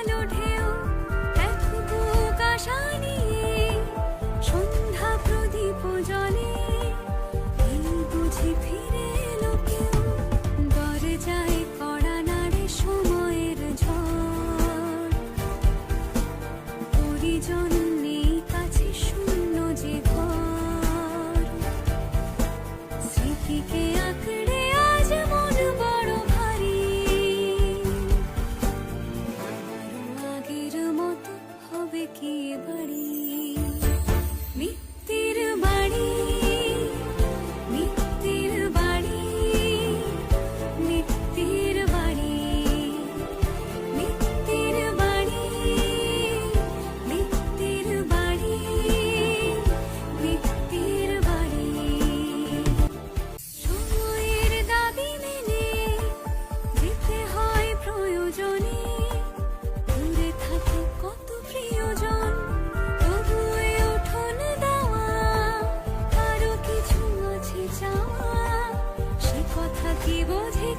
i don't hear ప్రియబడి বোঝে